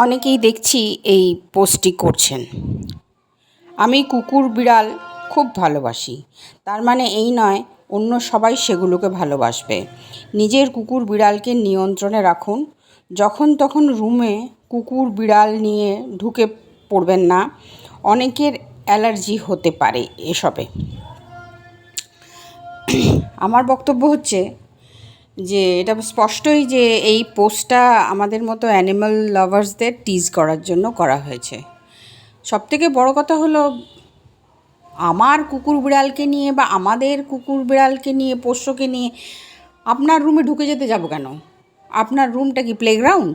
অনেকেই দেখছি এই পোস্টটি করছেন। আমি কুকুর, বিড়াল খুব ভালোবাসি। তার মানে এই নয়, অন্য সবাই সেগুলোকে ভালোবাসবে। নিজের কুকুর, বিড়ালকে নিয়ন্ত্রণে রাখুন। যখন তখন রুমে কুকুর, বিড়াল নিয়ে ঢুকে পড়বেন না। অনেকের অ্যালার্জি হতে পারে এসবে। আমার বক্তব্য হচ্ছে যে এটা স্পষ্টই যে এই পোস্টটা আমাদের মতো অ্যানিমাল লাভার্সদের টিজ করার জন্য করা হয়েছে। সবথেকে বড় কথা হলো, আমার কুকুর বিড়ালকে নিয়ে বা আমাদের কুকুর বিড়ালকে নিয়ে, পোষ্যকে নিয়ে আপনার রুমে ঢুকে যেতে যাব কেন? আপনার রুমটা কি প্লেগ্রাউন্ড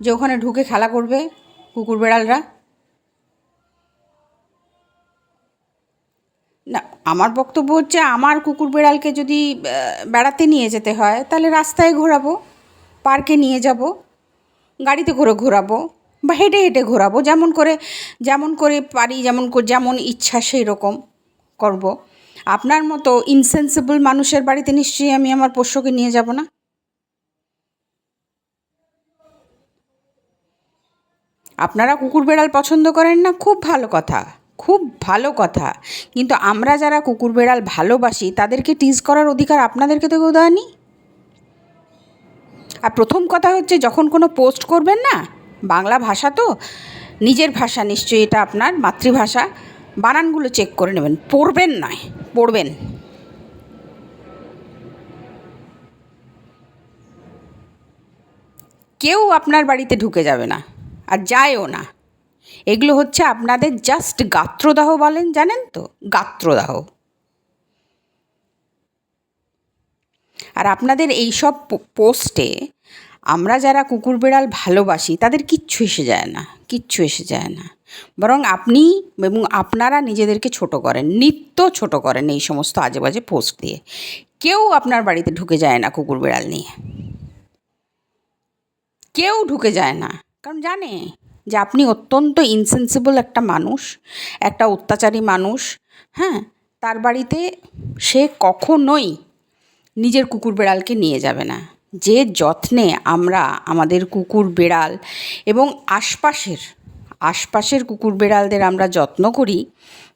যে ওখানে ঢুকে খেলা করবে কুকুর বিড়ালরা? না, আমার বক্তব্য হচ্ছে আমার কুকুর বেড়ালকে যদি বেড়াতে নিয়ে যেতে হয়, তাহলে রাস্তায় ঘোরাবো, পার্কে নিয়ে যাব, গাড়িতে করে ঘোরাবো বা হেঁটে হেঁটে ঘোরাবো, যেমন করে যেমন করে পারি, যেমন যেমন ইচ্ছা সেই রকম করব। আপনার মতো ইনসেন্সিবল মানুষের বাড়িতে নিশ্চয়ই আমি আমার পোষ্যকে নিয়ে যাব না? আপনারা কুকুর বেড়াল পছন্দ করেন না? খুব ভালো কথা। খুব ভালো কথা। কিন্তু আমরা যারা কুকুর বেড়াল ভালোবাসি, তাদেরকে টিজ করার অধিকার আপনাদেরকে তো কেউ দেয়নি? আর প্রথম কথা হচ্ছে, যখন কোনো পোস্ট করবেন না, বাংলা ভাষা তো, নিজের ভাষা নিশ্চয়ই এটা আপনার মাতৃভাষা, বানানগুলো চেক করে নেবেন। পড়বেন নয়, পড়বেন। কেউ আপনার বাড়িতে ঢুকে যাবে না, আর যায়ও না। এগুলো হচ্ছে আপনাদের জাস্ট গাত্রদাহ বলেন, জানেন তো? গাত্রদাহ। আর আপনাদের এই সব পোস্টে আমরা যারা কুকুর বিড়াল ভালোবাসি, তাদের কিচ্ছু এসে যায় না, কিচ্ছু এসে যায় না। বরং আপনি এবং আপনারা নিজেদেরকে ছোট করেন, নিত্য ছোট করেন এই সমস্ত আজে বাজে পোস্ট দিয়ে। কেউ আপনার বাড়িতে ঢুকে যায় না কুকুর বিড়াল নিয়ে। কেউ ঢুকে যায় না। কারণ জানে যে আপনি অত্যন্ত ইনসেন্সিবল একটা মানুষ, একটা অত্যাচারী মানুষ হ্যাঁ তার বাড়িতে সে কখনোই নিজের কুকুর বেড়ালকে নিয়ে যাবে না। যে যত্নে আমরা আমাদের কুকুর বেড়াল এবং আশপাশের আশপাশের কুকুর বেড়ালদের আমরা যত্ন করি,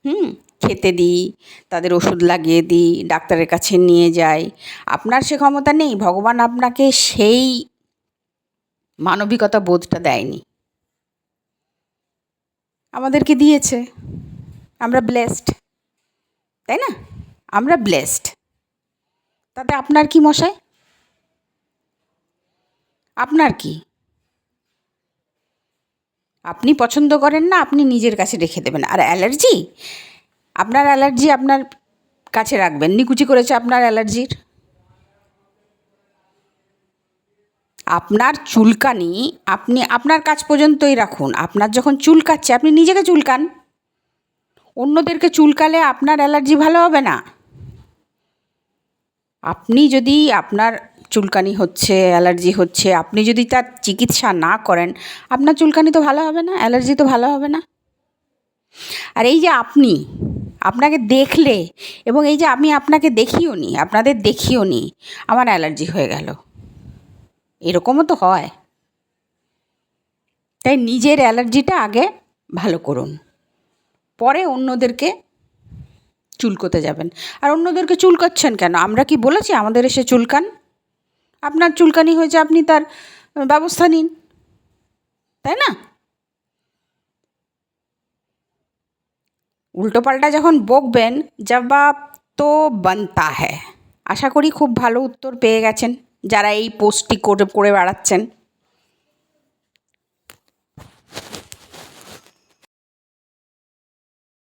হুম, খেতে দিই, তাদের ওষুধ লাগিয়ে দিই, ডাক্তারের কাছে নিয়ে যাই, আপনার সে ক্ষমতা নেই, ভগবান আপনাকে সেই মানবিকতা বোধটা দেয়নি। আমাদেরকে দিয়েছে। আমরা ব্লেসড তাই না? আমরা ব্লেসড তাতে আপনার কি মশাই? আপনার কি? আপনি পছন্দ করেন না, আপনি নিজের কাছে রেখে দেবেন। আর অ্যালার্জি আপনার অ্যালার্জি আপনার কাছে রাখবেন। নিকুচি করেছে আপনার অ্যালার্জির আপনার চুলকানি, আপনি, আপনার কাজ পর্যন্তই রাখুন। আপনার যখন চুলকাচ্ছে আপনি নিজেকে চুলকান। অন্যদেরকে চুলকালে আপনার অ্যালার্জি ভালো হবে না। আপনি যদি আপনার চুলকানি হচ্ছে, অ্যালার্জি হচ্ছে, আপনি যদি তার চিকিৎসা না করেন, আপনার চুলকানি তো ভালো হবে না, অ্যালার্জি তো ভালো হবে না। আর এই যে আপনি, আপনাকে দেখলে, এবং এই যে আমি আপনাকে দেখিও নি আপনাদের দেখিও নি আমার অ্যালার্জি হয়ে গেল। এরকমও তো হয়। তাই নিজের অ্যালার্জিটা আগে ভালো করুন। পরে অন্যদেরকে চুলকোতে যাবেন। আর অন্যদেরকে চুলকাচ্ছেন কেন? আমরা কি বলেছি আমাদের এসে চুলকান? আপনার চুলকানি হয়েছে, আপনি তার ব্যবস্থা নিন। তাই না? উল্টোপাল্টা যখন বকবেন, জবাব তো বানতা হ্যাঁ আশা করি খুব ভালো উত্তর পেয়ে গেছেন। যারা এই পোস্টটি করে করে বেড়াচ্ছেন।